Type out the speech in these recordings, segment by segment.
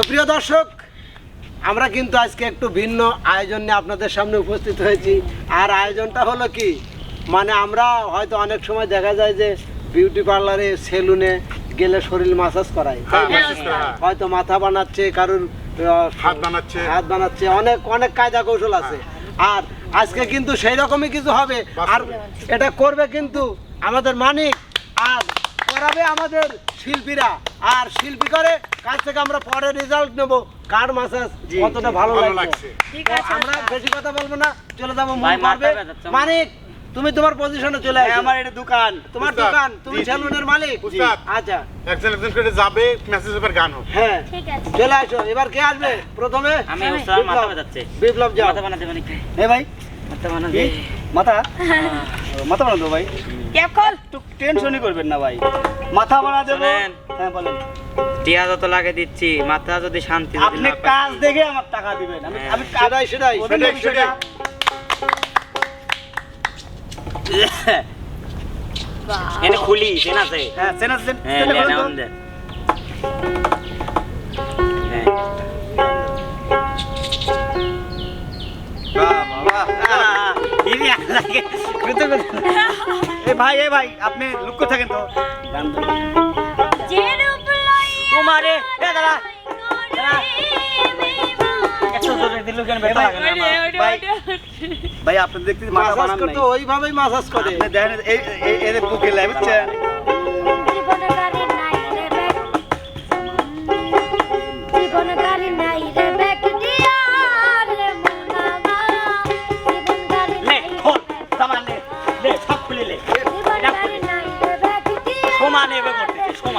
তো প্রিয় দর্শক আমরা কিন্তু আজকে একটু ভিন্ন আয়োজন নিয়ে আপনাদের সামনে উপস্থিত হয়েছি। আর আয়োজনটা হলো কি? মানে আমরা হয়তো অনেক সময় দেখা যায় যে বিউটি পার্লারে সেলুনে গেলে শরীর মাসাজ করায় হ্যাঁ, হ্যাঁ। হয়তো মাথা বানাচ্ছে কারোর হাত বানাচ্ছে। হাত বানাচ্ছে অনেক অনেক কায়দা কৌশল আছে আর আজকে কিন্তু সেই রকমই কিছু হবে। আর এটা করবে কিন্তু আমাদের মানিক আর করাবে আমাদের শিল্পীরা। আর শিল্পী করে কাছ থেকে আমরা পরে রেজাল্ট নেব। কার মাসাজ কতটা ভালো লাগছে? লাগছে। ঠিক আছে আমরা বেশি কথা বলব না চলে যাব। মানিক তুমি তোমার পজিশনে চলে আসো। আমার এটা দোকান। তোমার দোকান তুমি। সেলুনের মালিক। আচ্ছা। একজন একজন করে যাবে মেসেজ পেপার গান হবে হ্যাঁ। ঠিক আছে। চলে আসো। এবার কে আসবে? প্রথমে আমি ওস্তাদ মাথা। ব্যথাচ্ছে বিপ্লব যাও। মাথা বানাতে মানে কি এ ভাই। মাথা বানাতে। মাথা? ও, মাথা বানাবো ভাই। ক্যাপ কল একটু টেনশনই করবেন না ভাই মাথা বানা দেবো। হ্যাঁ বলেন টিয়া যত লাগে দিচ্ছি মাথা যদি শান্তি যদি আপনি কাজ দেখে আমার টাকা দিবেন আমি হ্যাঁ। আমি সেটাই সেটাই সেটাই, এনে খুলি চেন আছে হ্যাঁ চেনা চেন হ্যাঁ হ্যাঁ আহ, ইনি লাগে বুঝতে পেরেছেন? এ ভাই এ ভাই আপনি লুক থাকেন তো। লাগে না আমার ভাই ভাই আপনি দেখতে মাসাজ করতে ওইভাবেই মাসাজ করে। দেখেন এই এদের এর বুকে লাই বুঝছেন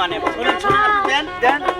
শুনেন দেন দেন।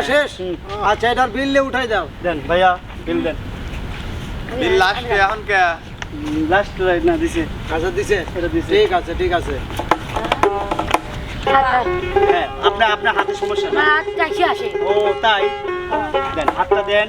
কেনা শেষ? আচ্ছা এটার বিল নিয়ে উঠাই দাও। দেন ভাইয়া বিল দেন। বিল লাস্ট আচ্ছা। এখন কে? লাস্ট রাইট না দিছে। আচ্ছা দিছে। এটা দিছে। ঠিক আছে ঠিক আছে। হ্যাঁ, আপনার আপনার হাতে সমস্যা না? হাতটা কি আসে। ও তাই? হ্যাঁ। দেন হাতটা দেন।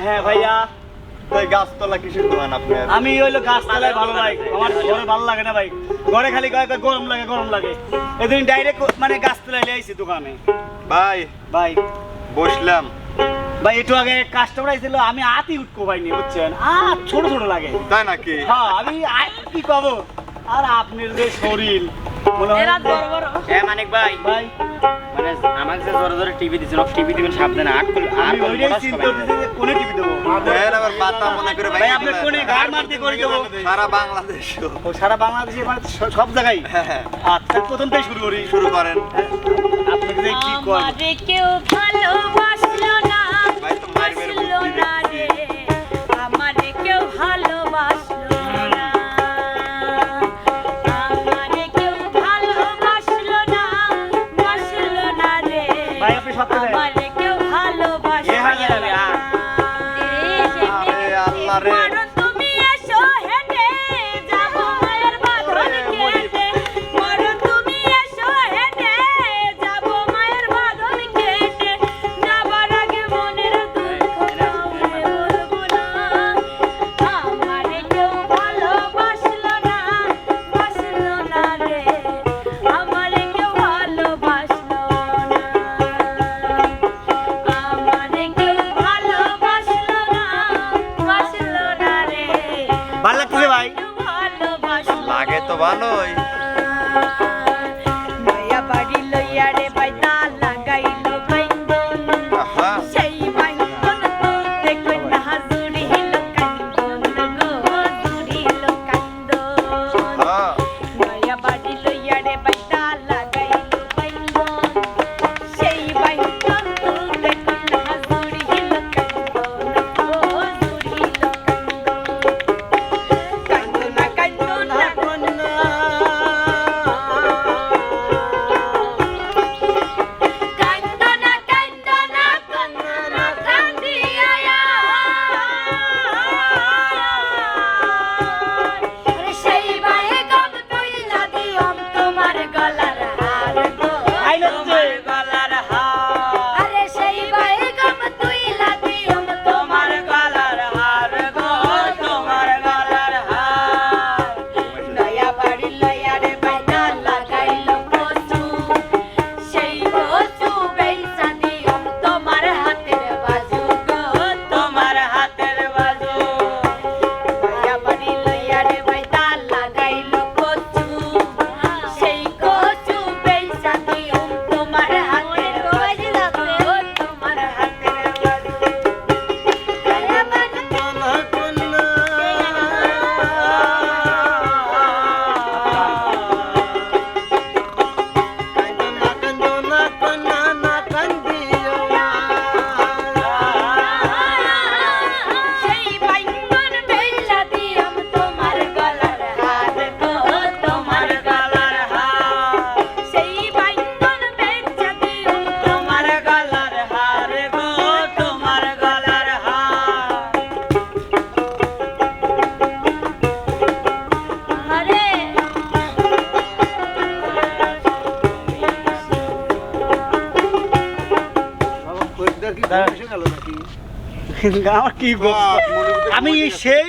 হ্যাঁ, আমি গরম লাগে ডাইরেক্ট মানে দোকানে। ভাই। ভাই। বসলাম। ভাই আগে আমি আতি উঠকো ভাই নি বুঝছেন? আর ছোট ছোট লাগে। তাই নাকি? হ্যাঁ আমি কি কব? আর আপনার যে শরীর মানে সব জায়গায়? আচ্ছা, প্রথমটাই শুরু করি। শুরু করেন। হ্যাঁ, আপনি কি করেন? সাথে নেয় 아. আমার কি আমি সেই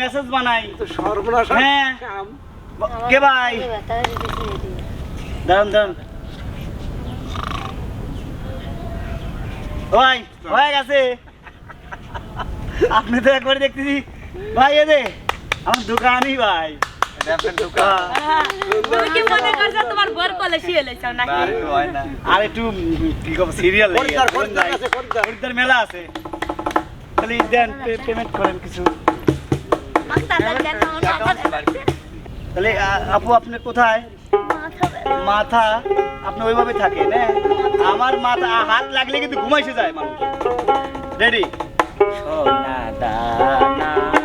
মেসেজ বানাই। তো সর্বনাশ হ্যাঁ। কে ভাই? দাঁড়ান দাঁড়ান। ভাই হয়ে গেছে। আপনি তো একবার দেখতেছি। ভাই এদে আমার দোকানই ভাই। তাহলে আপু আপনি কোথায় মাথা আপনি ওইভাবে হ্যাঁ আমার মাথা হাত লাগলে কিন্তু ঘুমাইছে যায় মানুষ রেডি সোনা দানা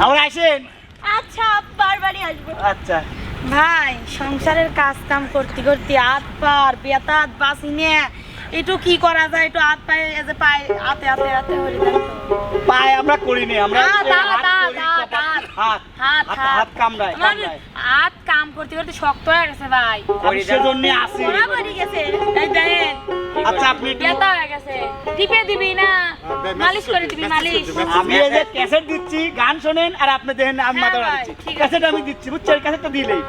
আবার আসেন। আচ্ছা বারবারই আসব। আচ্ছা। ভাই সংসারের কাজ কাম করতে করতে হাত পার বেতাত বাসি একটু কি করা যায়? একটু হাত পায়ে এই যে পায়ে হাতে হাতে হাতে হয়ে যায় পায়ে আমরা আমরা হাত, করি, হাত, কপাল- হাত কামড়ায় আমার হাত কাম করতে করতে শক্ত হয়ে গেছে ভাই। সেজন্য আসি গেছে। এই আপনি একটু- হয়ে গেছে। টিপে দিবি না? মালিশ করে দিবি মালিশ। আমি এই যে ক্যাসেট দিচ্ছি গান শোনেন আর আপনি দেখেন আমি হ্যাঁ মাথা দিচ্ছি ঠিক আছে। ক্যাসেট আমি দিচ্ছি বুঝছেন? ক্যাসেটটা দিলেই।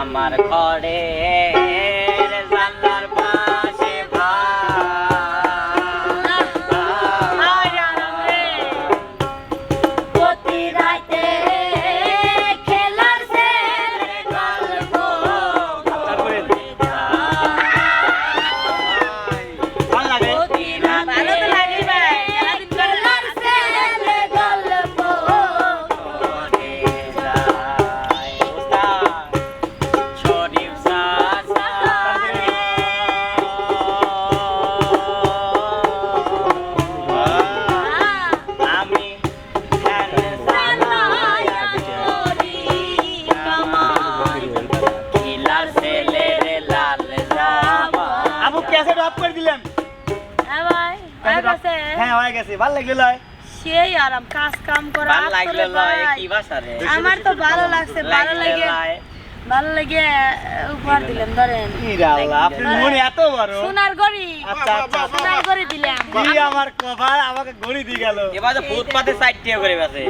আমার ঘরে করে দিলেন হ্যাঁ হয়ে গেছে। হ্যাঁ ভালো লাগল লয়। সেই আরাম কাজ কাম করা ভালো লাগলে লয় কি ভাষা রে। আমার তো ভালো লাগছে ভালো লাগে। ভালো লাগে উপহার দিলাম ধরেন। আপনি মনে এত বড়? সোনার গড়ি। আচ্ছা আচ্ছা সোনার গড়ি দিলাম। আমার কপাল আমাকে ঘড়ি দিয়ে গেল। এবার ফুটপাতে সাইড দিয়ে করে গেছে